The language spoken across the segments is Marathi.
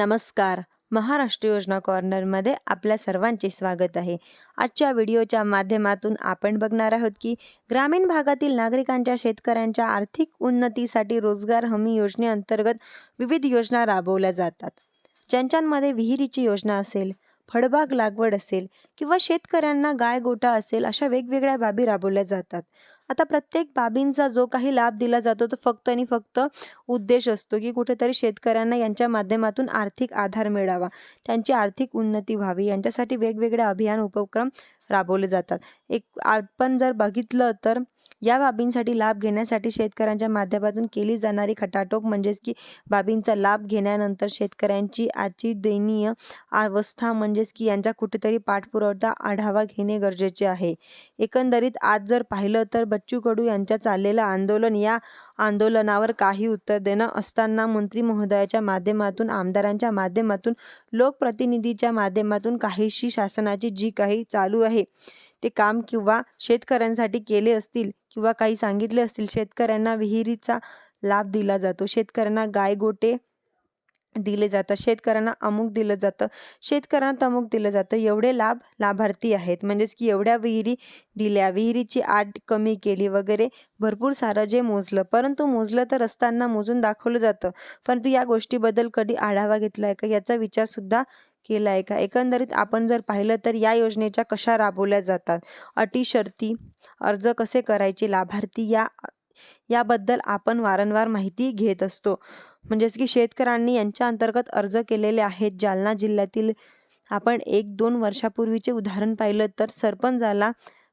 नमस्कार. महाराष्ट्र योजना कॉर्नरमध्ये आपल्या सर्वांचे स्वागत आहे. आजच्या व्हिडिओच्या माध्यमातून आपण बघणार आहोत की ग्रामीण भागातील नागरिकांच्या शेतकऱ्यांच्या आर्थिक उन्नतीसाठी रोजगार हमी योजनेअंतर्गत विविध योजना राबवल्या जातात. ज्यांच्यामध्ये विहिरीची योजना असेल फळबाग लागवड असेल किंवा शेतकऱ्यांना गाय गोठा असेल अशा वेगवेगळ्या बाबी राबवल्या जातात. आता प्रत्येक बाबींचा जो काही लाभ दिला जातो तो फक्त आणि फक्त उद्देश असतो की कुठेतरी शेतकऱ्यांना यांच्या माध्यमातून आर्थिक आधार मिळावा. त्यांची आर्थिक उन्नती व्हावी. यांच्यासाठी वेगवेगळे अभियान उपक्रम राबवले जातात. एक आपण जर बघितलं तर या बाबींसाठी लाभ घेण्यासाठी शेतकऱ्यांच्या माध्यमातून केली जाणारी खटाटोप म्हणजेच की बाबींचा लाभ घेण्यानंतर शेतकऱ्यांची आजची दयनीय अवस्था म्हणजेच की यांचा कुठेतरी पाठपुरवठा आढावा घेणे गरजेचे आहे. एकंदरीत आज जर पाहिलं तर बच्चू कडू यांच्या चाललेलं आंदोलन या आंदोलनावर काही उत्तर देणं असताना मंत्री महोदयाच्या माध्यमातून आमदारांच्या माध्यमातून लोकप्रतिनिधीच्या माध्यमातून काहीशी शासनाची जी काही चालू आहे ते काम किंवा शेतकऱ्यांसाठी केले असतील किंवा काही सांगितले असतील शेतकऱ्यांना विहिरीचा लाभ दिला जातो. शेतकऱ्यांना गाय गोटे दिले जातात शेतकऱ्यांना अमुक दिलं जातं. शेतकऱ्यांना तमुक दिलं जातं. एवढे लाभ लाभार्थी आहेत. म्हणजेच की एवढ्या विहिरी दिल्या विहिरीची आट कमी केली वगैरे भरपूर सारं जे मोजलं. परंतु मोजलं तर असताना मोजून दाखवलं जातं. परंतु या गोष्टीबद्दल कधी आढावा घेतला आहे का? याचा विचारसुद्धा केला आहे का? एकंदरीत आपण जर पाहिलं तर या योजनेच्या कशा राबवल्या जातात? अटी शर्ती अर्ज कसे करायचे? लाभार्थी या याबद्दल आपण वारंवार माहिती घेत असतो. म्हणजेच की शेतकऱ्यांनी यांच्या अंतर्गत अर्ज केलेले आहेत. जालना जिल्ह्यातील आपण एक दोन वर्षापूर्वीचे उदाहरण पाहिलं तर सरपंचाला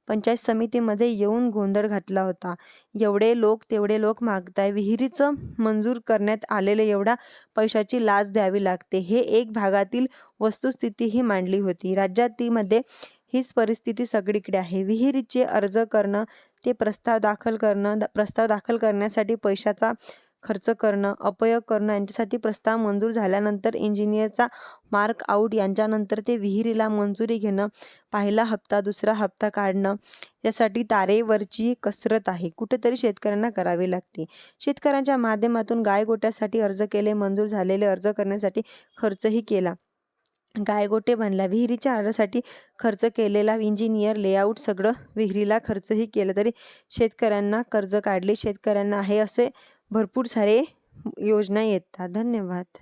पंचायत समितीमध्ये येऊन गोंधळ घातला होता. एवढे लोक तेवढे लोक मागताय. विहिरीचं मंजूर करण्यात आलेले एवढा पैशाची लाच द्यावी लागते. हे एक भागातील वस्तुस्थिती ही मांडली होती. राज्यातीमध्ये हीच परिस्थिती सगळीकडे आहे. विहिरीचे अर्ज करणं ते प्रस्ताव दाखल करणं प्रस्ताव दाखल करण्यासाठी पैशाचा खर्च करणं अपयोग करणं यांच्यासाठी प्रस्ताव मंजूर झाल्यानंतर इंजिनियरचा मार्क आऊट यांच्यानंतर ते विहिरीला मंजुरी घेणं पहिला हप्ता दुसरा हप्ता काढणं यासाठी तारेवरची कसरत आहे. कुठेतरी शेतकऱ्यांना करावी लागते. शेतकऱ्यांच्या माध्यमातून गायगोट्यासाठी अर्ज केले मंजूर झालेले अर्ज करण्यासाठी खर्चही केला. गायगोटे बनला. विहिरीच्या आरासाठी खर्च केलेला इंजिनियर लेआउट सगळं विहिरीला खर्चही केलं तरी शेतकऱ्यांना कर्ज काढले. शेतकऱ्यांना आहे असे भरपूर सारे योजना येतात. धन्यवाद.